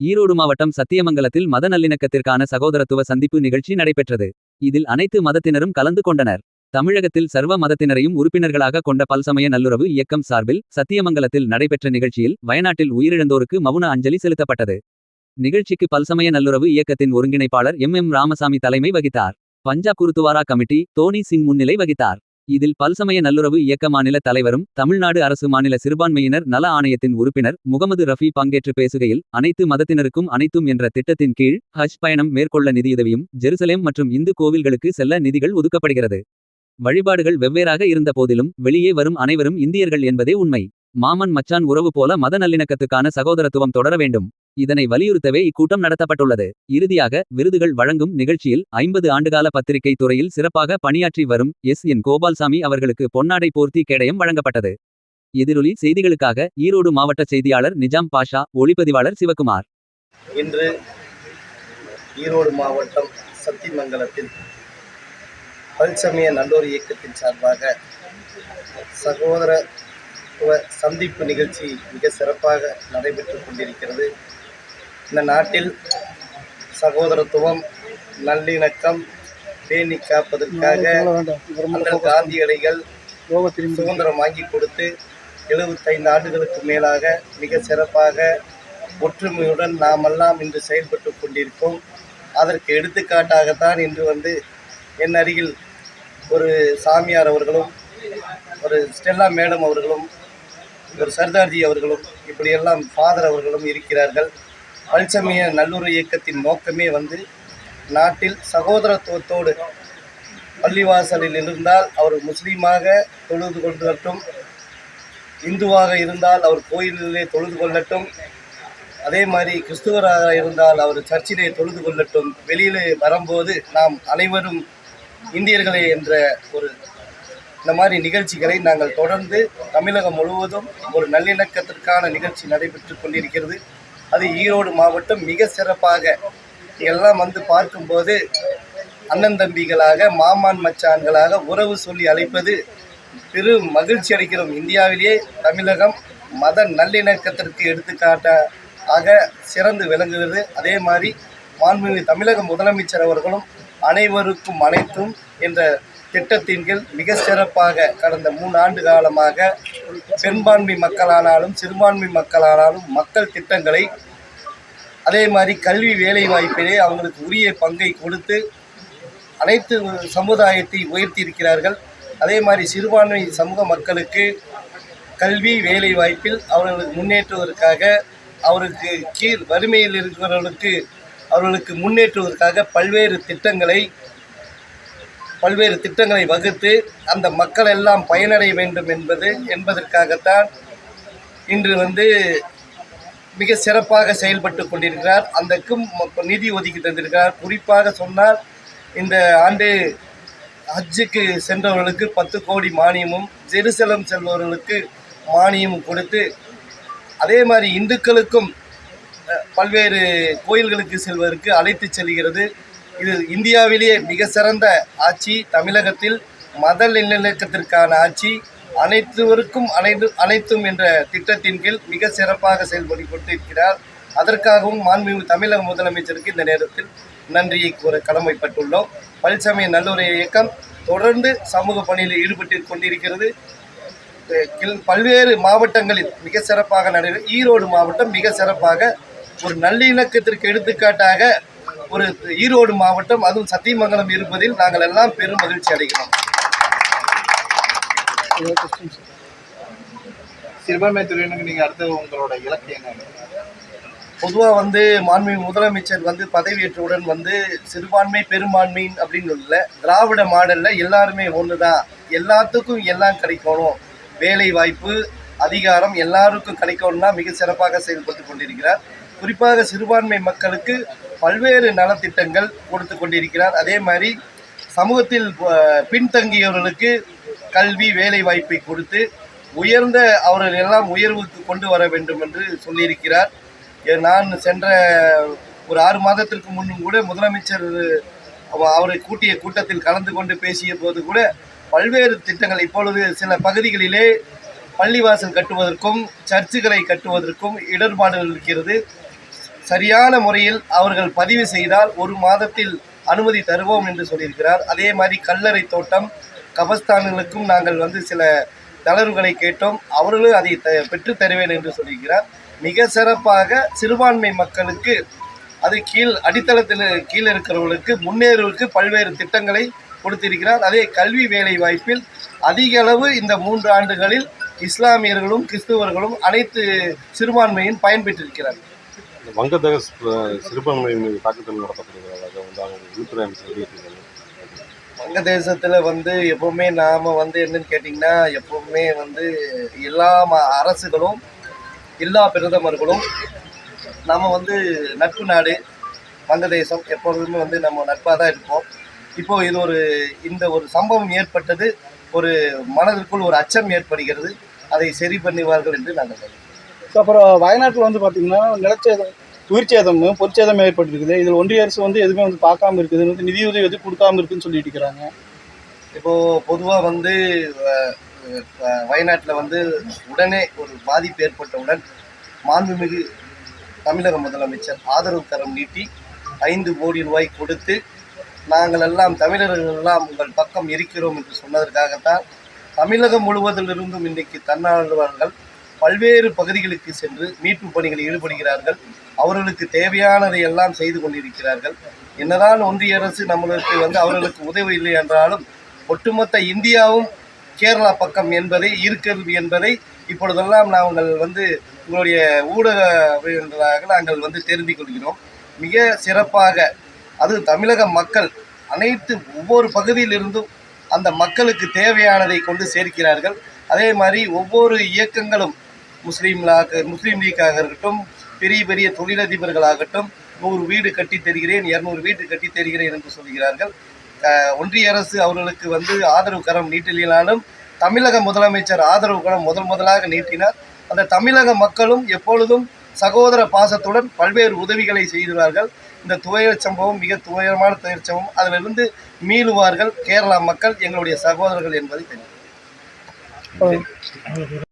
ஈரோடு மாவட்டம் சத்தியமங்கலத்தில் மத நல்லிணக்கத்திற்கான சகோதரத்துவ சந்திப்பு நிகழ்ச்சி நடைபெற்றது. இதில் அனைத்து மதத்தினரும் கலந்து கொண்டனர். தமிழகத்தில் சர்வ மதத்தினரையும் உறுப்பினர்களாக கொண்ட பல்சமய நல்லுறவு இயக்கம் சார்பில் சத்தியமங்கலத்தில் நடைபெற்ற நிகழ்ச்சியில் வயநாட்டில் உயிரிழந்தோருக்கு மவுன அஞ்சலி செலுத்தப்பட்டது. நிகழ்ச்சிக்கு பல்சமய நல்லுறவு இயக்கத்தின் ஒருங்கிணைப்பாளர் எம் எம் ராமசாமி தலைமை வகித்தார். பஞ்சாப் குருத்துவாரா கமிட்டி தோனி சிங் முன்னிலை வகித்தார். இதில் பல்சமய நல்லுறவு இயக்க மாநில தலைவரும் தமிழ்நாடு அரசு மாநில சிறுபான்மையினர் நல ஆணையத்தின் உறுப்பினர் முகமது ரஃபி பங்கேற்று பேசுகையில் அனைத்து மதத்தினருக்கும் அனைத்தும் என்ற திட்டத்தின் கீழ் ஹஜ் பயணம் மேற்கொள்ள நிதியுதவியும் ஜெருசலேம் மற்றும் இந்து கோவில்களுக்கு செல்ல நிதிகள் ஒதுக்கப்படுகிறது. வழிபாடுகள் வெவ்வேறாக இருந்த போதிலும் வெளியே வரும் அனைவரும் இந்தியர்கள் என்பதே உண்மை. மாமன் மச்சான் உறவு போல மத நல்லிணக்கத்துக்கான சகோதரத்துவம் தொடர வேண்டும். இதனை வலியுறுத்தவே இக்கூட்டம் நடத்தப்பட்டுள்ளது. இறுதியாக விருதுகள் வழங்கும் நிகழ்ச்சியில் ஐம்பது ஆண்டுகால பத்திரிகை துறையில் சிறப்பாக பணியாற்றி வரும் எஸ். என். கோபால்சாமி அவர்களுக்கு பொன்னாடை போர்த்தி கேடயம் வழங்கப்பட்டது. எதிரொலி செய்திகளுக்காக ஈரோடு மாவட்ட செய்தியாளர் நிஜாம் பாஷா ஒளிப்பதிவாளர் சிவகுமார். இன்று ஈரோடு மாவட்டம் சத்தியமங்கலத்தில் பல்சமய நல்லோர் இயக்கத்தின் சார்பாக சகோதர சந்திப்பு நிகழ்ச்சி மிக சிறப்பாக நடைபெற்று கொண்டிருக்கிறது. இந்த நாட்டில் சகோதரத்துவம் நல்லிணக்கம் பேணி காப்பதற்காக அண்ணல் காந்தியடிகள் சுதந்திரம் வாங்கி கொடுத்து எழுபத்தைந்து ஆண்டுகளுக்கு மேலாக மிக சிறப்பாக ஒற்றுமையுடன் நாமெல்லாம் இன்று செயல்பட்டு கொண்டிருக்கோம். அதற்கு எடுத்துக்காட்டாகத்தான் இன்று வந்து என் அருகில் ஒரு சாமியார் அவர்களும் ஒரு ஸ்டெல்லா மேடம் அவர்களும் ஒரு சர்தார்ஜி அவர்களும் இப்படியெல்லாம் ஃபாதர் அவர்களும் இருக்கிறார்கள். பல்சமய நல்லுறவு இயக்கத்தின் நோக்கமே வந்து நாட்டில் சகோதரத்துவத்தோடு பள்ளிவாசலில் இருந்தால் அவர் முஸ்லீமாக தொழுது கொள்ளட்டும். இந்துவாக இருந்தால் அவர் கோயிலிலே தொழுது கொள்ளட்டும். அதே மாதிரி கிறிஸ்துவராக இருந்தால் அவர் சர்ச்சிலே தொழுது கொள்ளட்டும். வெளியிலே வரும்போது நாம் அனைவரும் இந்தியர்களே என்ற ஒரு இந்த மாதிரி நிகழ்ச்சிகளை நாங்கள் தொடர்ந்து தமிழகம் முழுவதும் ஒரு நல்லிணக்கத்திற்கான நிகழ்ச்சி நடைபெற்று கொண்டிருக்கிறது. அது ஈரோடு மாவட்டம் மிக சிறப்பாக எல்லாம் வந்து பார்க்கும்போது அண்ணன் தம்பிகளாக மாமான் மச்சான்களாக உறவு சொல்லி அழைப்பது பெரும் மகிழ்ச்சி அளிக்கிறோம். இந்தியாவிலேயே தமிழகம் மத நல்லிணக்கத்திற்கு எடுத்துக்காட்டாக சிறந்து விளங்குகிறது. அதே மாதிரி மாண்புமிகு தமிழக முதலமைச்சர் அவர்களும் அனைவருக்கும் அனைத்தும் என்ற திட்டத்தின் கீழ் மிக சிறப்பாக கடந்த மூணு ஆண்டு காலமாக பெரும்பான்மை மக்களானாலும் சிறுபான்மை மக்களானாலும் மக்கள் திட்டங்களை அதே மாதிரி கல்வி வேலை வாய்ப்பிலே அவங்களுக்கு உரிய பங்கை கொடுத்து அனைத்து சமுதாயத்தை உயர்த்தி இருக்கிறார்கள். அதே மாதிரி சிறுபான்மை சமூக மக்களுக்கு கல்வி வேலை வாய்ப்பில் அவர்களுக்கு முன்னேற்றுவதற்காக அவருக்கு கீழ் வறுமையில் இருக்கிறவர்களுக்கு அவர்களுக்கு முன்னேற்றுவதற்காக பல்வேறு திட்டங்களை பல்வேறு திட்டங்களை வகுத்து அந்த மக்கள் எல்லாம் பயனடைய வேண்டும் என்பது என்பதற்காகத்தான் இன்று வந்து மிக சிறப்பாக செயல்பட்டு கொண்டிருக்கிறார். அந்தக்கும் நிதி ஒதுக்கி தந்திருக்கிறார். குறிப்பாக சொன்னால் இந்த ஆண்டு ஹஜ்ஜுக்கு சென்றவர்களுக்கு பத்து கோடி மானியமும் ஜெருசலம் செல்பவர்களுக்கு மானியமும் கொடுத்து அதே மாதிரி இந்துக்களுக்கும் பல்வேறு கோயில்களுக்கு செல்வதற்கு அழைத்து செல்கிறது. இது இந்தியாவிலேயே மிக சிறந்த ஆட்சி தமிழகத்தில் மத நல்லிணக்கத்திற்கான ஆட்சி அனைத்துவருக்கும் அனைத்து அனைத்தும் என்ற திட்டத்தின் கீழ் மிக சிறப்பாக செயல்பட்டு கொண்டிருக்கிறார் அதற்காகவும் மாண்புமிகு தமிழக முதலமைச்சருக்கு இந்த நேரத்தில் நன்றியை கூற கடமைப்பட்டுள்ளோம். பழனிசாமி நல்லுறை இயக்கம் தொடர்ந்து சமூக பணியில் ஈடுபட்டு கொண்டிருக்கிறது. கில்- பல்வேறு மாவட்டங்களில் மிக சிறப்பாக நடைபெறும் ஈரோடு மாவட்டம் மிக சிறப்பாக ஒரு நல்லிணக்கத்திற்கு எடுத்துக்காட்டாக ஒரு ஈரோடு மாவட்டம் அதுவும் சத்தியமங்கலம் இருப்பதில் நாங்கள் எல்லாம் பெரும் மகிழ்ச்சி அடைகிறோம். சிறுபான்மை துறையினருக்கு நீங்க அடுத்து உங்களோட இலக்கு என்ன? பொதுவாக வந்து மாண்புமிகு முதலமைச்சர் வந்து பதவியேற்றவுடன் வந்து சிறுபான்மை பெரும்பான்மை அப்படின்னு இல்லை திராவிட மாடலில் எல்லாருமே ஒன்று தான் எல்லாத்துக்கும் எல்லாம் கிடைக்கணும். வேலை வாய்ப்பு அதிகாரம் எல்லாருக்கும் கிடைக்கணும்னா மிக சிறப்பாக செயல்பட்டு கொண்டிருக்கிறார். குறிப்பாக சிறுபான்மை மக்களுக்கு பல்வேறு நலத்திட்டங்கள் கொடுத்து கொண்டிருக்கிறார். அதே மாதிரி சமூகத்தில் பின்தங்கியவர்களுக்கு கல்வி வேலை வாய்ப்பை கொடுத்து உயர்ந்த அவர்கள் எல்லாம் உயர்வுக்கு கொண்டு வர வேண்டும் என்று சொல்லியிருக்கிறார். நான் சென்ற ஒரு ஆறு மாதத்திற்கு முன்னும் கூட முதலமைச்சர் அவரை கூட்டிய கூட்டத்தில் கலந்து கொண்டு பேசிய போது கூட பல்வேறு திட்டங்கள் இப்பொழுது சில பகுதிகளிலே பள்ளிவாசல் கட்டுவதற்கும் சர்ச்சுகளை கட்டுவதற்கும் இடர்பாடுகள் இருக்கிறது. சரியான முறையில் அவர்கள் பதிவு செய்தால் ஒரு மாதத்தில் அனுமதி தருவோம் என்று சொல்லியிருக்கிறார். அதே மாதிரி கல்லறை தோட்டம் கபஸ்தான்களுக்கும் நாங்கள் வந்து சில தளர்வுகளை கேட்டோம். அவர்களும் அதை த பெற்றுத் தருவேன் என்று சொல்லியிருக்கிறார். மிக சிறப்பாக சிறுபான்மை மக்களுக்கு அது கீழ் அடித்தளத்தில் கீழே இருக்கிறவர்களுக்கு முன்னேறுவதற்கு பல்வேறு திட்டங்களை கொடுத்திருக்கிறார். அதே கல்வி வேலை வாய்ப்பில் அதிக அளவு இந்த மூன்று ஆண்டுகளில் இஸ்லாமியர்களும் கிறிஸ்துவர்களும் அனைத்து சிறுபான்மையும் பயன்பெற்றிருக்கிறார்கள். இந்த வங்கதேச அஹ், சிறுபான்மை மீது தாக்குதல் நடத்தப்படுகிறதாக வந்து அவங்க உள்துறை அமைச்சர் வெளியிட்டிருக்காங்க வங்கதேசத்தில் வந்து எப்போவுமே நாம் வந்து என்னன்னு கேட்டிங்கன்னா எப்போவுமே வந்து எல்லா ம அரசுகளும் எல்லா பிரதமர்களும் நம்ம வந்து நட்பு நாடு வங்கதேசம் எப்பொழுதுமே வந்து நம்ம நட்பாக தான் இருப்போம். இப்போது இது ஒரு இந்த ஒரு சம்பவம் ஏற்பட்டது ஒரு மனதிற்குள் ஒரு அச்சம் ஏற்படுகிறது. அதை சரி பண்ணுவார்கள் என்று நாங்கள் நம்புகிறோம். அப்புறம் வயநாட்டில் வந்து பார்த்திங்கன்னா நிலச்சேதம் உயிர்ச்சேதம் பொருட்சேதம் ஏற்பட்டிருக்குது இதில் ஒன்றிய அரசு வந்து எதுவுமே வந்து பார்க்காம இருக்குது வந்து நிதியுதவி எதுவும் கொடுக்காம இருக்குன்னு சொல்லிட்டு இருக்கிறாங்க இப்போது பொதுவாக வந்து வயநாட்டில் வந்து உடனே ஒரு பாதிப்பு ஏற்பட்டவுடன் மாண்புமிகு தமிழக முதலமைச்சர் ஆதரவு தரம் நீட்டி ஐந்து கோடி ரூபாய் கொடுத்து நாங்கள் எல்லாம் தமிழர்கள் எல்லாம் உங்கள் பக்கம் இருக்கிறோம் என்று சொன்னதற்காகத்தான் தமிழகம் முழுவதிலிருந்தும் இன்றைக்கு தன்னார்வலர்கள் பல்வேறு பகுதிகளுக்கு சென்று மீட்பு பணிகளில் ஈடுபடுகிறார்கள். அவர்களுக்கு தேவையானதை எல்லாம் செய்து கொண்டிருக்கிறார்கள். என்னதான் ஒன்றிய அரசு நம்மளுக்கு வந்து அவர்களுக்கு உதவி இல்லை என்றாலும் ஒட்டுமொத்த இந்தியாவும் கேரளா பக்கம் என்பதை இருக்கிறது என்பதை இப்பொழுதெல்லாம் நாங்கள் வந்து உங்களுடைய ஊடகங்களாக நாங்கள் வந்து தெரிந்து கொள்கிறோம். மிக சிறப்பாக அது தமிழக மக்கள் அனைத்து ஒவ்வொரு பகுதியிலிருந்தும் அந்த மக்களுக்கு தேவையானதை கொண்டு சேர்க்கிறார்கள். அதே மாதிரி ஒவ்வொரு இயக்கங்களும் முஸ்லீம்களாக முஸ்லீம் லீக்காக இருக்கட்டும் பெரிய பெரிய தொழிலதிபர்களாகட்டும் நூறு வீடு கட்டித் தருகிறேன் இரநூறு வீடு கட்டித் தருகிறேன் என்று சொல்கிறார்கள். ஒன்றிய அரசு அவர்களுக்கு வந்து ஆதரவு கரம் நீட்டினாலும் தமிழக முதலமைச்சர் ஆதரவு கரம் முதல் முதலாக நீட்டினார். அந்த தமிழக மக்களும் எப்பொழுதும் சகோதர பாசத்துடன் பல்வேறு உதவிகளை செய்கிறார்கள். இந்த துயரச் சம்பவம் மிக துயரமான துயர் சம்பவம். அதிலிருந்து மீளுவார்கள் கேரளா மக்கள் எங்களுடைய சகோதரர்கள் என்பதை தெரியும்